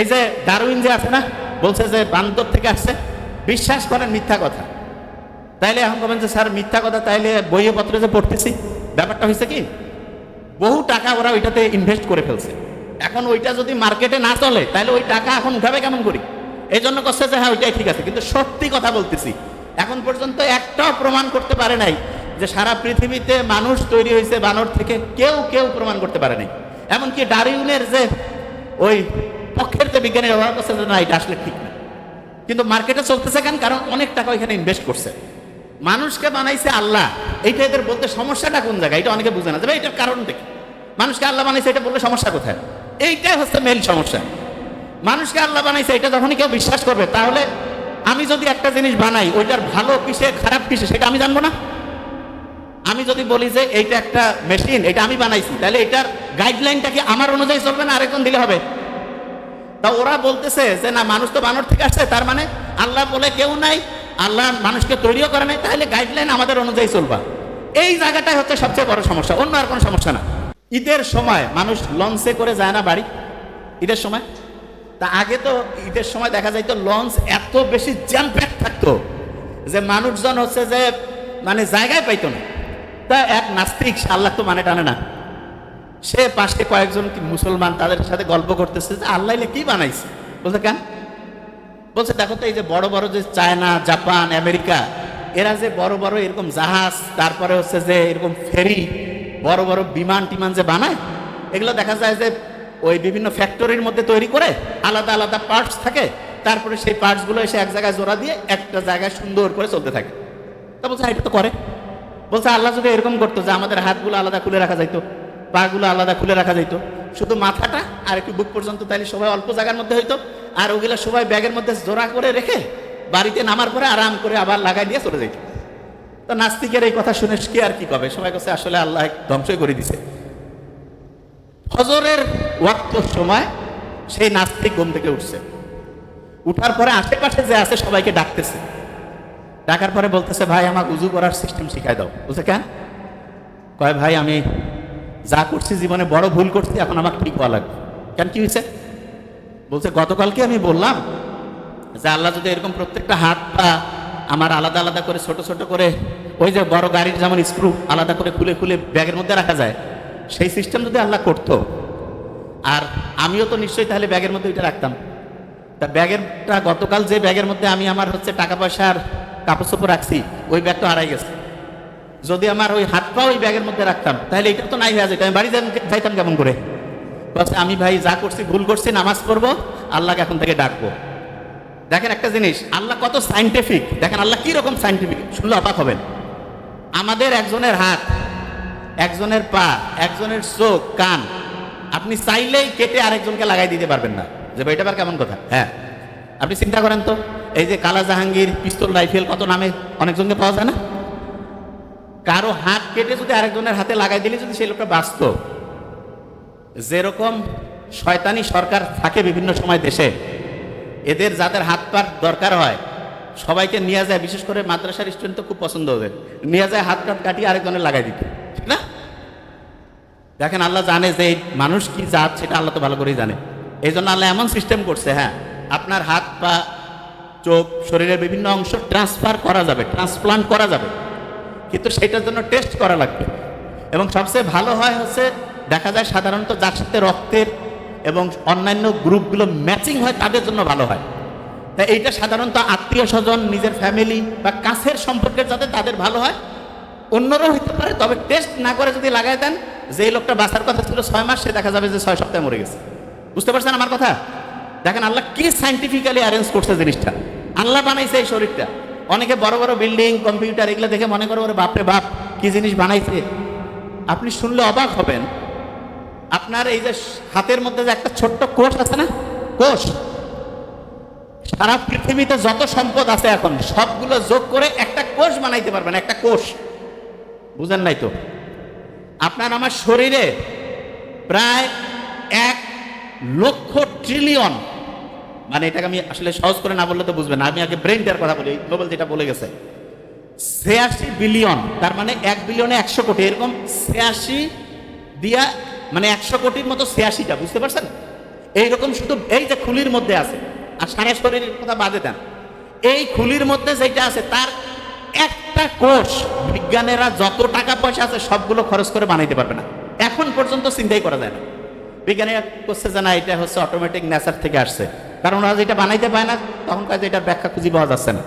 এই যে ডারউইন যে আছে না, বলছে যে বান্দর থেকে আসছে, বিশ্বাস করেন মিথ্যা কথা। তাইলে এখন বলেন যে, স্যার, মিথ্যা কথা তাইলে বইয়ে পত্রে যে পড়তেছি, ব্যাপারটা হয়েছে কি? বহু টাকা ওরা ওইটাতে ইনভেস্ট করে ফেলছে। এখন ওইটা যদি মার্কেটে না চলে তাহলে ওই টাকা এখন উঠাবে কেমন করি? এই জন্য করছে যে হ্যাঁ ওইটাই ঠিক আছে। কিন্তু সত্যি কথা বলতেছি, এখন পর্যন্ত একটাও প্রমাণ করতে পারে নাই যে, সারা পৃথিবীতে মানুষ তৈরি হয়েছে বানর থেকে কেউ কেউ প্রমাণ করতে পারে নাই। এমনকি ডারউইনের যে ওই পক্ষের বিজ্ঞানীরা ওরা করছে না, এটা আসলে ঠিক না। কিন্তু মার্কেটে চলতেছে কেন? কারণ অনেক টাকা ওইখানে ইনভেস্ট করছে। মানুষকে বানাইছে আল্লাহ। এইটা এদের বলতে সমস্যাটা কোন জায়গায়? এটা অনেকে বুঝে না। তবে এটার কারণ দেখি মানুষকে আল্লাহ বানাইছে, এটা বললে সমস্যা কোথায়? এইটাই হচ্ছে মেন সমস্যা। মানুষকে আল্লাহ বানাইছে, এটা যখনই কেউ বিশ্বাস করবে, তাহলে আমি যদি একটা জিনিস বানাই, ওইটার ভালো কিসে, খারাপ কিসে, সেটা আমি জানব না? আমি যদি বলি যে, এইটা একটা মেশিন এটা আমি বানাইছি, তাহলে এটার গাইডলাইনটা কি আমার অনুযায়ী চলবে না আরেকজন দিলে হবে? তা ওরা বলতেছে যে, না, মানুষ তো বানর থেকে আসছে, তার মানে আল্লাহ বলে কেউ নাই, আল্লাহ মানুষকে তৈরিও করে নাই, তাহলে গাইডলাইন আমাদের অনুযায়ী চলবা। এই জায়গাটাই হচ্ছে সবচেয়ে বড় সমস্যা, অন্য আর কোনো সমস্যা না। ঈদের সময় মানুষ লঞ্চে করে যায় না বাড়ি? ঈদের সময়? তা আগে তো ঈদের সময় দেখা যাইতো লঞ্চ এত বেশি জ্যাম প্যাক থাকতো যে, মানুষজন হচ্ছে যে মানে জায়গায় পাইতো না। তা এক নাস্তিক আল্লাহ তো মানে টানে না। সে পাশে কয়েকজন মুসলমান তাদের সাথে গল্প করতেছে যে আল্লাহ কি বানাইছে? বলছে কেন? বলছে দেখো তো এই যে বড় বড় যে চায়না জাপান আমেরিকা এরা যে বড় বড় এরকম জাহাজ তারপরে হচ্ছে যে এরকম ফেরি বড় বড় বিমান টিমান যে বানায় এগুলো দেখা যায় যে ওই বিভিন্ন ফ্যাক্টরির মধ্যে তৈরি করে আলাদা আলাদা পার্টস থাকে তারপরে সেই পার্টসগুলো এসে এক জায়গায় জোড়া দিয়ে একটা জায়গায় সুন্দর করে চলতে থাকে। তা বলছে "হ্যাঁ, এটা তো করে। বলছে আল্লাহ যদি এরকম করতো যে আমাদের হাতগুলো আলাদা খুলে রাখা যাইতো। পাগুলো আলাদা খুলে রাখা যাইতো। শুধু মাথাটা আর একটু বুক পর্যন্ত, তাইলে সবাই অল্প জায়গার মধ্যে হইতো। আর ওগুলো সবাই ব্যাগের মধ্যে জোড়া করে রেখে বাড়িতে নামার পরে আরাম করে আবার লাগাই দিয়ে চলে যাইতো। তো নাস্তিকের এই কথা শুনে কি আর কি কবে? সবাই কাছে আসলে আল্লাহ ধ্বংসই করে দিছে। ফজরের ওয়াক্ত সময় সেই নাস্তিক ঘুম থেকে উঠছে। উঠার পরে আশেপাশে যে আছে সবাইকে ডাকতেছে। ডাকার পরে বলতেছে, ভাই, আমাকে উজু করার সিস্টেম শিখাই দাও। বলছে কেন? কয়, ভাই, আমি যা করছি জীবনে বড় ভুল করছি, এখন আমার ঠিক হওয়া লাগবে। কেন কি হয়েছে? বলছে, গতকালকে আমি বললাম যে আল্লাহ যদি এরকম প্রত্যেকটা হাত পা আমার আলাদা আলাদা করে, ছোট ছোট করে, ওই যে বড় গাড়ির যেমন স্ক্রু আলাদা করে খুলে খুলে ব্যাগের মধ্যে রাখা যায়, সেই সিস্টেম যদি আল্লাহ করতো, আর আমিও তো নিশ্চয়ই তাহলে ব্যাগের মধ্যে ওইটা রাখতাম। তা ব্যাগেরটা গতকাল যে ব্যাগের মধ্যে আমি আমার হচ্ছে টাকা পয়সা আর কাপড় চোপড় রাখছি, ওই ব্যাগটা হারাই গেছে। যদি আমার ওই হাত পা ওই ব্যাগের মধ্যে রাখতাম, তাহলে এটা তো নাই হয়ে যেত। আমি বাড়ি যাইতাম কেমন করে? বলছে, আমি ভাই যা করছি, ভুল করছি, নামাজ পড়ব, আল্লাহকে এখন থেকে ডাকবো। দেখেন একটা জিনিস, আল্লাহ কত সাইন্টিফিক দেখেন আল্লাহ কি রকম সাইন্টিফিক শুনলে অবাক হবেন। আমাদের একজনের হাত, একজনের পা, একজনের চোখ, কান, আপনি চাইলেই কেটে আরেকজনকে লাগাই দিতে পারবেন না। যে ভাই, এটা কেমন কথা? হ্যাঁ। আপনি চিন্তা করেন তো, এই যে কালা জাহাঙ্গীর, পিস্তল, রাইফেল কত নামে অনেকজনকে পাওয়া যায় না? কারও হাত কেটে যদি আরেকজনের হাতে লাগাই দিলে যদি সেই লোকটা বাঁচত। যেরকম শয়তানি সরকার থাকে বিভিন্ন সময় দেশে, এদের যাদের হাত পার দরকার হয়, সবাইকে নিয়ে যায়, বিশেষ করে মাদ্রাসার স্টুডেন্ট তো খুব পছন্দ হবে নিয়ে যায় হাত কাট কাটিয়ে আরেকজনের লাগাই দিতে। ঠিক না? দেখেন, আল্লাহ জানে যে মানুষ কি জাত, সেটা আল্লাহ তো ভালো করেই জানে। এই জন্য আল্লাহ এমন সিস্টেম করছে হ্যাঁ আপনার হাত পা, চোখ, শরীরের বিভিন্ন অংশ ট্রান্সফার করা যাবে ট্রান্সপ্লান্ট করা যাবে। কিন্তু সেটার জন্য টেস্ট করা লাগবে। এবং সবচেয়ে ভালো হয় হচ্ছে, দেখা যায় সাধারণত যার সাথে রক্তের এবং অন্যান্য গ্রুপগুলো ম্যাচিং হয়, তাদের জন্য ভালো হয়। তা এইটা সাধারণত আত্মীয় স্বজন, নিজের ফ্যামিলি বা কাছের সম্পর্কের যাতে তাদের ভালো হয়। অন্যরাও হতে পারে, তবে টেস্ট না করে যদি লাগাই দেন যে লোকটা বাঁচার কথা ছিল ছয় মাস, সে দেখা যাবে যে ছয় সপ্তাহে মরে গেছে। বুঝতে পারছেন আমার কথা? দেখেন আল্লাহ কি সাইন্টিফিক্যালি অ্যারেঞ্জ করছে জিনিসটা। আল্লাহ বানাইছে এই শরীরটা। অনেকে বড় বড় বিল্ডিং, কম্পিউটার এগুলো দেখে মনে করো ওরে বাপরে বাপ, কি জিনিস বানাইছে? আপনি শুনলে অবাক হবেন। আপনার এই যে হাতের মধ্যে যে একটা ছোট্ট কোষ আছে না? কোষ। সারা পৃথিবীতে যত সম্পদ আছে এখন, সবগুলো যোগ করে একটা কোষ বানাইতে পারবেন, একটা কোষ। বুঝেন নাই তো? আপনার আমার শরীরে প্রায় এক লক্ষ ট্রিলিয়ন মানে এটাকে আমি আসলে সহজ করে না বললে তো বুঝবেন না। আমি আগে ব্রেনটার কথা বলি নোবেল যেটা বলে গেছে। ছিয়াশি বিলিয়ন তার মানে এক বিলিয়নে একশো কোটি, এরকম ছিয়াশি দিয়া মানে একশো কোটির মতো ছিয়াশিটা, বুঝতে পারছেন? এইরকম শুধু এই যে খুলির মধ্যে আছে, আর সারা শরীরের কথা বাদে দেন। এই খুলির মধ্যে যেটা আছে, তার একটা কোষ বিজ্ঞানীরা যত টাকা পয়সা আছে সবগুলো খরচ করে বানাইতে পারবে না। এখন পর্যন্ত চিন্তাই করা যায় না। বিজ্ঞানীরা করছে যে না, এটা হচ্ছে অটোমেটিক নেচার থেকে আসছে। কারণ ওরা যেটা বানাইতে পায় না তখন কাজে এটার ব্যাখ্যা খুঁজে পাওয়া যাচ্ছে না।